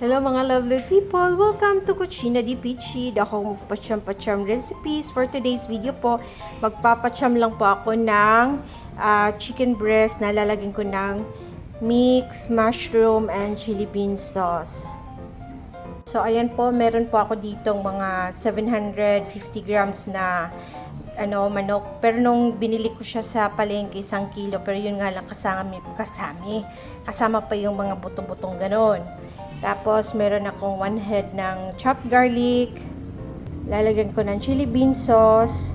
Hello mga lovely people! Welcome to Cucina di Pichi, the home of pacham-pacham recipes. For today's video po, magpapacham lang po ako ng ah, chicken breast na lalagyan ko ng mix, mushroom, and chili bean sauce. So, ayan po, meron po ako ditong mga 750 grams na ano, manok. Pero nung binili ko siya sa palengke, isang kilo. Pero yun nga lang kasama, kasami. Kasama pa yung mga butong-butong ganon. Tapos, meron akong one head ng chopped garlic. Lalagyan ko ng chili bean sauce.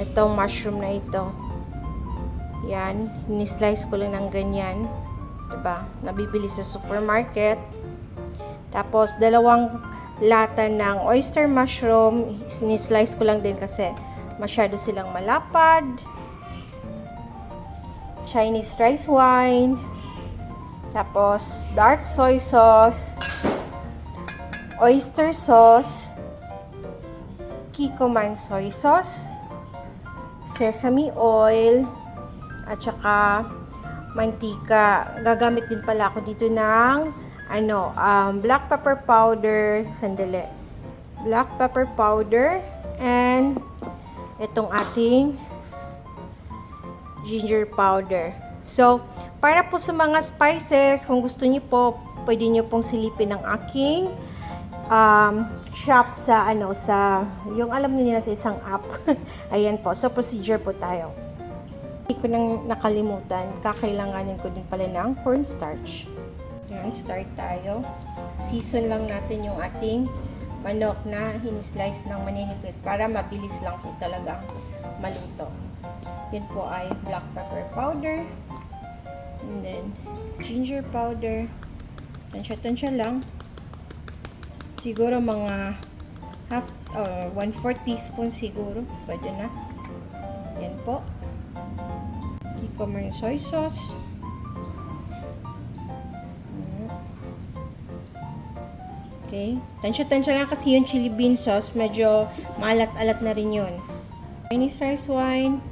Itong mushroom na ito. Yan. Ni-slice ko lang ng ganyan. Diba? Nabibili sa supermarket. Tapos, dalawang lata ng oyster mushroom. Ni-slice ko lang din kasi masyado silang malapad. Chinese rice wine. Tapos, dark soy sauce. Oyster sauce. Kikkoman soy sauce. Sesame oil. At saka, mantika. Gagamit din pala ako dito ng ano, um, black pepper powder, sandali. Black pepper powder and itong ating ginger powder. So, para po sa mga spices, kung gusto niyo po, pwede niyo pong silipin ng aking um, shop sa ano sa yung alam niyo na sa isang app. Ayan po. So procedure po tayo. Hindi ko nang nakalimutan, kakailanganin ko din pala ng cornstarch. Yan, start tayo. Season lang natin yung ating manok na hinislice ng maninipis para mabilis lang po talagang maluto. Yan po ay black pepper powder. And then, ginger powder. Tansya-tansya lang. Siguro mga half or one fourth teaspoon siguro. Pwede na. Yan po. Ikaw soy sauce. Okay. Tansya-tansya lang kasi yung chili bean sauce, medyo maalat-alat na rin yun. Chinese rice wine.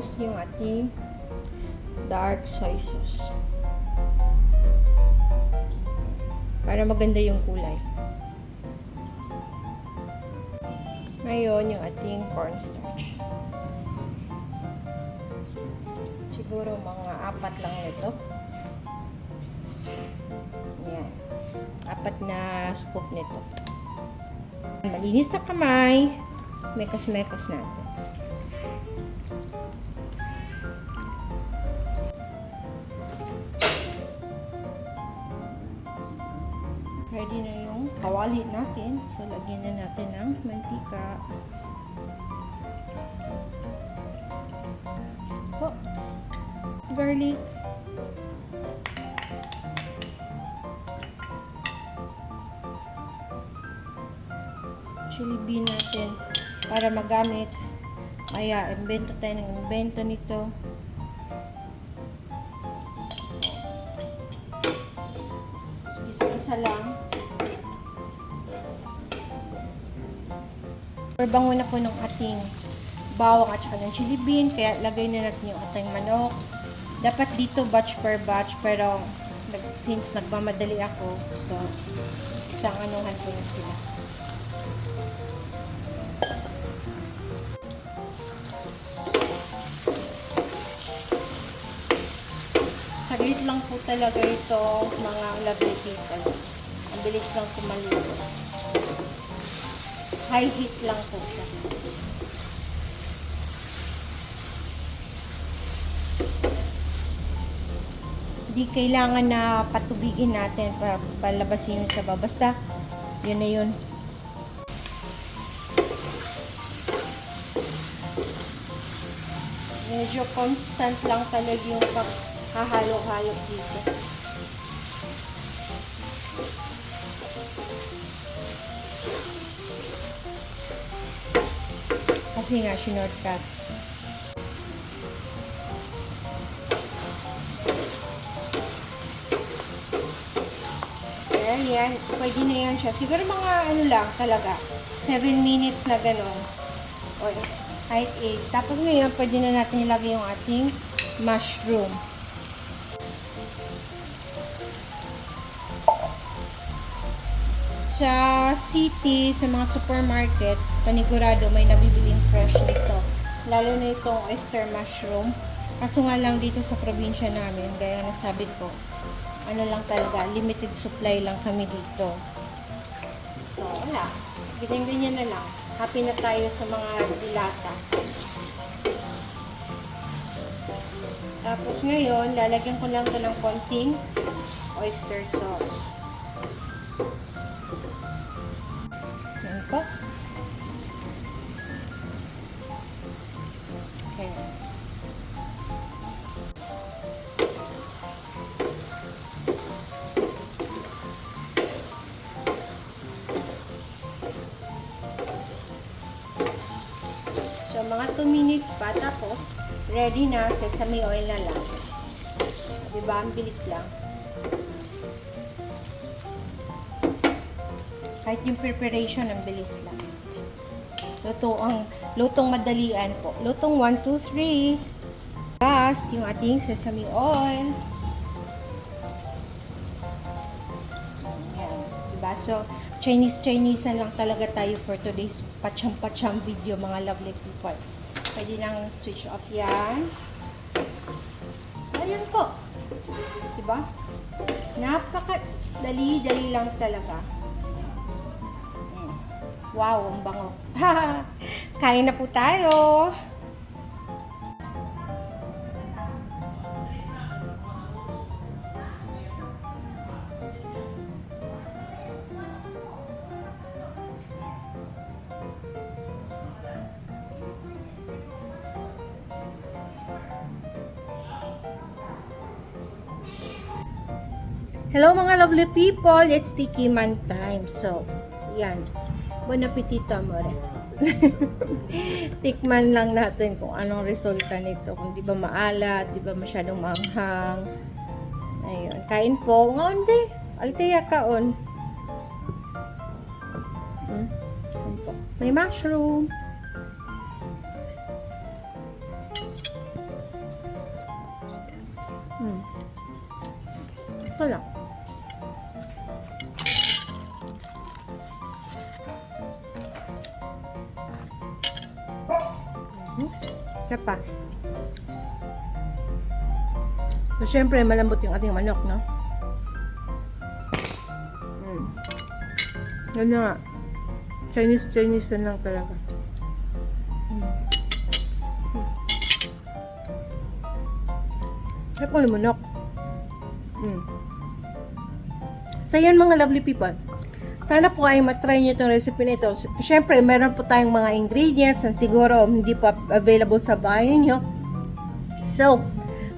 Tapos, yung ating dark soy sauce. Para maganda yung kulay. Ngayon, yung ating cornstarch. Siguro mga apat lang nito. Yan. Apat na scoop nito. Malinis na kamay. Mekos-mekos natin. Ready na yung kawali natin. So, lagyan na natin ng mantika. Po. Garlic. Chili bean natin para magamit. Kaya, invento tayo ng invento nito. Isa-isa lang. Bango na po ng ating bawang at saka ng chili bean. Kaya lagay na natin yung ating manok. Dapat dito batch per batch. Pero since nagmamadali ako, so isang anuhan ko na sila. Saglit lang po talaga ito mga people. Ang bilis lang kumaluto. High heat lang po siya. Hindi kailangan na patubigin natin para palabasin yung sabaw. Basta, yun na yun. Medyo constant lang talaga yung paghahalo-halo dito. Kasi nga, shortcut. Ayan, yan. Pwede na yan siya. Siguro mga ano lang talaga. 7 minutes na gano'n. O, Height 8. Tapos ngayon, pwede na natin ilagay yung ating mushroom. Sa city, sa mga supermarket, panigurado may nabibiling fresh nito. Lalo na itong oyster mushroom. Kaso nga lang dito sa probinsya namin, gaya na sabi ko, ano lang talaga, limited supply lang kami dito. So, wala. Ganyan-ganyan na lang. Happy na tayo sa mga dilata. Tapos ngayon, lalagyan ko lang to ng konting oyster sauce. Mga 2 minutes pa. Tapos, ready na. Sesame oil na lang. Diba? Ang bilis lang. Kahit yung preparation, ang bilis lang. Luto ang, lutong madalian po. Lutong 1, 2, 3. Last, yung ating sesame oil. Ayan. Diba? So, Chinese-Chinese na lang talaga tayo for today's pacham-pacham video, mga lovely people. Pwede nang switch off yan. So, ayan po. Diba? Napaka dali-dali lang talaga. Mm. Wow, ang bango. Kain na po tayo. Hello mga lovely people, it's Tiki Man time. So, yan. Bon appetito, amore. Tikman lang natin kung anong resulta nito. Kung di ba maalat, di ba masyadong manghang. Ayun. Kain po. Ngaon di. Alteya kaon. Hmm. May mushroom. Hmm. Ito lang. Isa pa. So, syempre, malambot yung ating manok, no? Mm. Yan na nga. Chinese, Chinese na lang talaga. Mm. Sarap ang manok. Mm. So, yan mga lovely people. Sana po ay matry nyo itong recipe na ito. Siyempre, meron po tayong mga ingredients na siguro hindi pa available sa bahay nyo. So,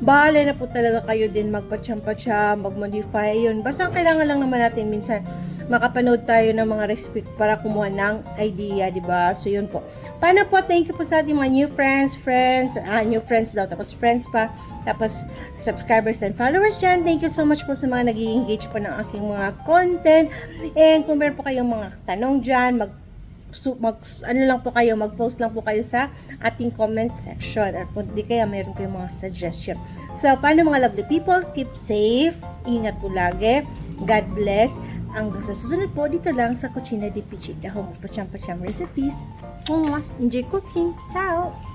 bahala na po talaga kayo din magpatsyam-patsyam, mag-modify yun. Basta ang kailangan lang naman natin minsan makapanood tayo ng mga recipe para kumuha ng idea, di ba? So, yun po. Paano po? Thank you po sa ating mga new friends, friends, ah, new friends daw, tapos friends pa, tapos subscribers and followers dyan. Thank you so much po sa mga nag engage po ng aking mga content. And kung meron po kayong mga tanong dyan, mag mag, ano lang po kayo, mag-post lang po kayo sa ating comment section. At kung di kaya, meron kayong mga suggestion. So, paano mga lovely people? Keep safe. Ingat po lagi. God bless. Hanggang sa susunod po, dito lang sa Cucina di Pichi, the home of Pacham Pacham recipes. Enjoy cooking! Ciao!